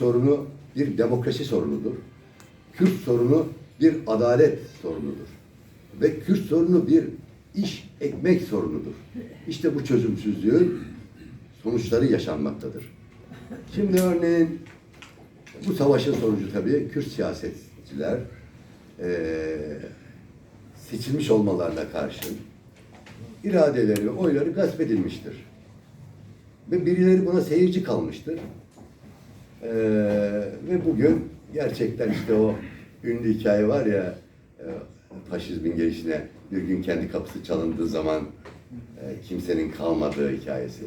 sorunu bir demokrasi sorunudur. Kürt sorunu bir adalet sorunudur. Ve Kürt sorunu bir iş ekmek sorunudur. İşte bu çözümsüzlüğün sonuçları yaşanmaktadır. Şimdi örneğin bu savaşın sonucu tabii Kürt siyasetçiler eee, seçilmiş olmalarına karşın iradeleri ve oyları gasp edilmiştir. Ve birileri buna seyirci kalmıştır. Ee, ve bugün gerçekten işte o ünlü hikaye var ya e, faşizmin gelişine bir gün kendi kapısı çalındığı zaman e, kimsenin kalmadığı hikayesi.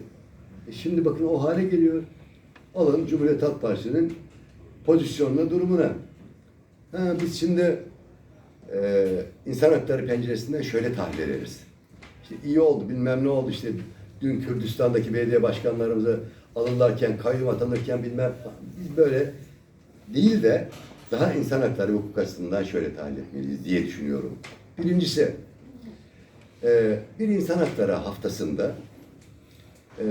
E şimdi bakın o hale geliyor. Alın Cumhuriyet Halk Partisi'nin pozisyonuna, durumuna. Ha, biz şimdi e, insan hakları penceresinden şöyle tahlil ederiz. İşte iyi oldu, bilmem ne oldu işte dün Kürdistan'daki belediye başkanlarımızı alırlarken, kayyum atanırken bilmem biz böyle değil de daha insan hakları hukuk açısından şöyle tahlil etmeliyiz diye düşünüyorum. Birincisi, e, bir insan hakları haftasında e,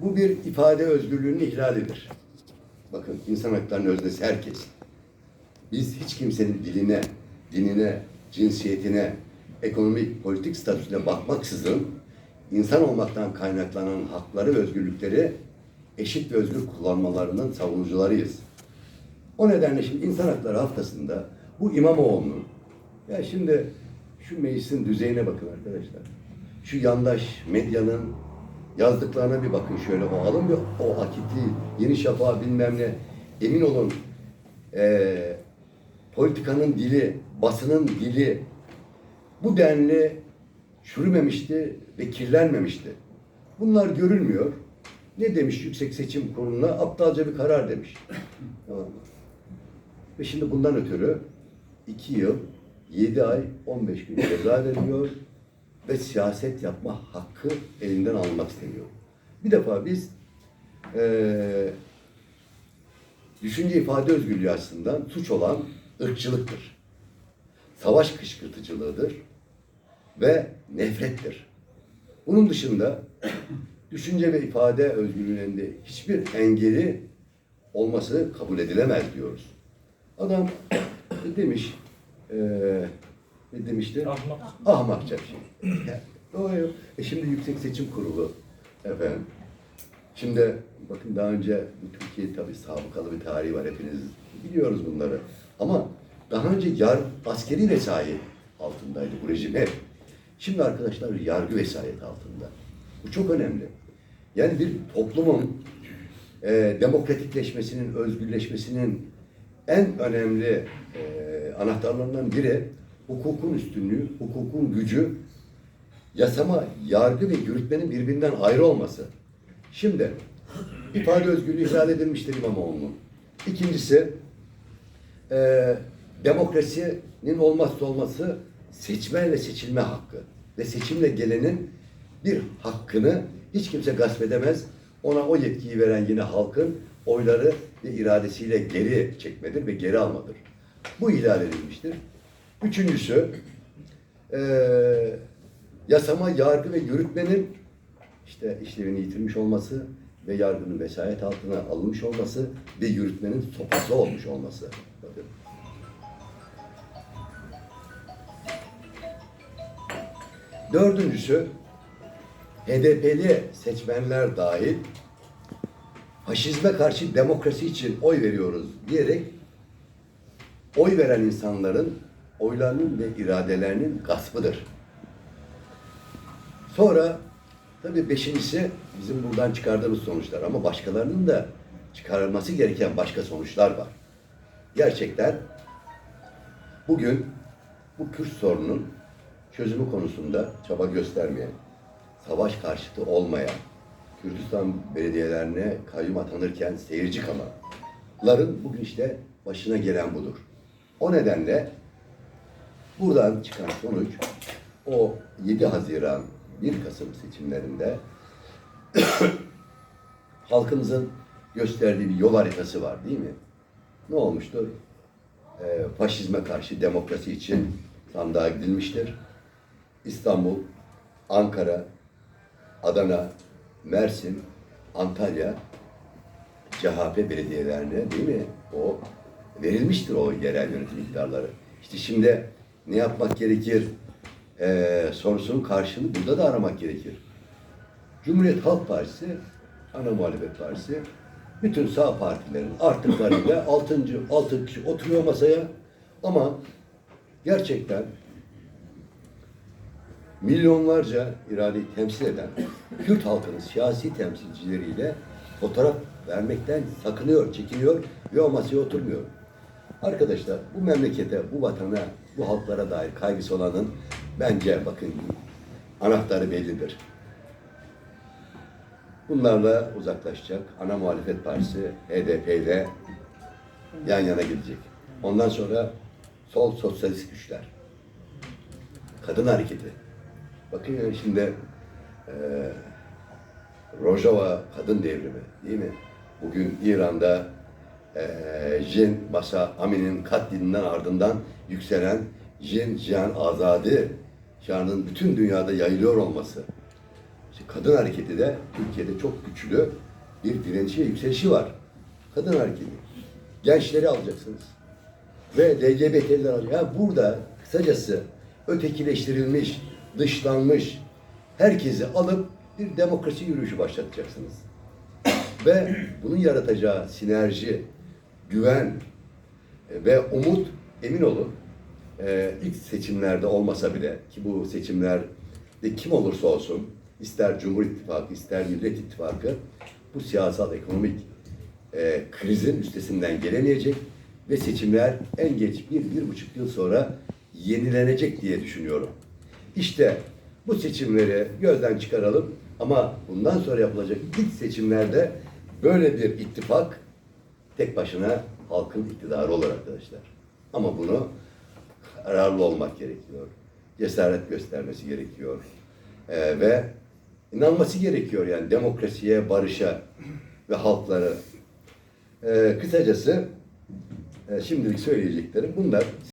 bu bir ifade özgürlüğünün ihlalidir. Bakın insan haklarının öznesi herkes. Biz hiç kimsenin diline, dinine, cinsiyetine, ekonomik, politik statüsüne bakmaksızın insan olmaktan kaynaklanan hakları ve özgürlükleri eşit ve özgür kullanmalarının savunucularıyız. O nedenle şimdi insan hakları haftasında bu İmamoğlu'nun ya şimdi şu meclisin düzeyine bakın arkadaşlar. Şu yandaş medyanın yazdıklarına bir bakın şöyle o alın bir o akiti, Yeni Şafak bilmem ne. Emin olun eee politikanın dili, basının dili bu denli çürümemişti ve kirlenmemişti. Bunlar görülmüyor. Ne demiş Yüksek Seçim Kurulu'na? Aptalca bir karar demiş. Tamam mı? Ve şimdi bundan ötürü iki yıl, yedi ay, 15 gün ceza veriliyor ve siyaset yapma hakkı elinden almak isteniyor. Bir defa biz eee düşünce ifade özgürlüğü açısından suç olan ırkçılıktır. Savaş kışkırtıcılığıdır ve nefrettir. Bunun dışında düşünce ve ifade özgürlüğünde hiçbir engeli olması kabul edilemez diyoruz. Adam demiş, eee ne demişti? Ahmak. Ahmakça bir şey. Yani, doğru. E şimdi Yüksek Seçim Kurulu efendim. Şimdi bakın daha önce bu Türkiye tabii sabıkalı bir tarihi var hepiniz biliyoruz bunları. Ama daha önce yar askeri vesayet altındaydı bu rejim hep. Şimdi arkadaşlar yargı vesayet altında. Bu çok önemli. Yani bir toplumun e, demokratikleşmesinin, özgürleşmesinin en önemli e, anahtarlarından biri hukukun üstünlüğü, hukukun gücü, yasama, yargı ve yürütmenin birbirinden ayrı olması. Şimdi ifade özgürlüğü ihlal edilmiştir İmamoğlu'nun. İkincisi e, demokrasinin olmazsa olması seçmenle seçilme hakkı. Ve seçimle gelenin bir hakkını hiç kimse gasp edemez. Ona o yetkiyi veren yine halkın oyları ve iradesiyle geri çekmedir ve geri almadır. Bu ihlal edilmiştir. Üçüncüsü, eee yasama, yargı ve yürütmenin işte işlevini yitirmiş olması ve yargının vesayet altına alınmış olması ve yürütmenin sopası olmuş olması. Bakın. Dördüncüsü, HDP'li seçmenler dahil faşizme karşı demokrasi için oy veriyoruz diyerek oy veren insanların oylarının ve iradelerinin gaspıdır. Sonra tabii beşincisi bizim buradan çıkardığımız sonuçlar ama başkalarının da çıkarılması gereken başka sonuçlar var. Gerçekten bugün bu Kürt sorunun çözümü konusunda çaba göstermeyen, savaş karşıtı olmayan, Kürdistan belediyelerine kayyum atanırken seyirci kalanların bugün işte başına gelen budur. O nedenle buradan çıkan sonuç o 7 Haziran 1 Kasım seçimlerinde halkımızın gösterdiği bir yol haritası var değil mi? Ne olmuştur? Ee, faşizme karşı demokrasi için sandığa gidilmiştir. İstanbul, Ankara, Adana, Mersin, Antalya CHP belediyelerine değil mi? O verilmiştir o yerel yönetim iktidarları. İşte şimdi ne yapmak gerekir? Ee, sorusunun karşılığını burada da aramak gerekir. Cumhuriyet Halk Partisi, ana muhalefet partisi, bütün sağ partilerin artıklarıyla altıncı, altı kişi oturuyor masaya ama gerçekten milyonlarca iradeyi temsil eden Kürt halkının siyasi temsilcileriyle fotoğraf vermekten sakınıyor, çekiniyor ve o masaya oturmuyor. Arkadaşlar bu memlekete, bu vatana, bu halklara dair kaygısı olanın bence bakın anahtarı bellidir. Bunlarla uzaklaşacak. Ana muhalefet partisi HDP ile yan yana gidecek. Ondan sonra sol sosyalist güçler. Kadın hareketi. Bakın yani şimdi eee Rojava kadın devrimi değil mi? Bugün İran'da eee Jin Masa Amin'in katlinin ardından yükselen Jin Cihan Azadi şanının bütün dünyada yayılıyor olması. İşte kadın hareketi de Türkiye'de çok güçlü bir direnişi yükselişi var. Kadın hareketi. Gençleri alacaksınız. Ve LGBT'liler alacak. Yani burada kısacası ötekileştirilmiş, dışlanmış herkesi alıp bir demokrasi yürüyüşü başlatacaksınız. Ve bunun yaratacağı sinerji, güven e, ve umut emin olun e, ilk seçimlerde olmasa bile ki bu seçimlerde kim olursa olsun ister Cumhur İttifakı ister Millet İttifakı bu siyasal ekonomik e, krizin üstesinden gelemeyecek ve seçimler en geç bir, bir buçuk yıl sonra yenilenecek diye düşünüyorum. İşte bu seçimleri gözden çıkaralım ama bundan sonra yapılacak ilk seçimlerde böyle bir ittifak tek başına halkın iktidarı olur arkadaşlar. Ama bunu kararlı olmak gerekiyor. Cesaret göstermesi gerekiyor. Ee, ve inanması gerekiyor yani demokrasiye, barışa ve halklara. Ee, kısacası e, şimdilik söyleyeceklerim bunlar.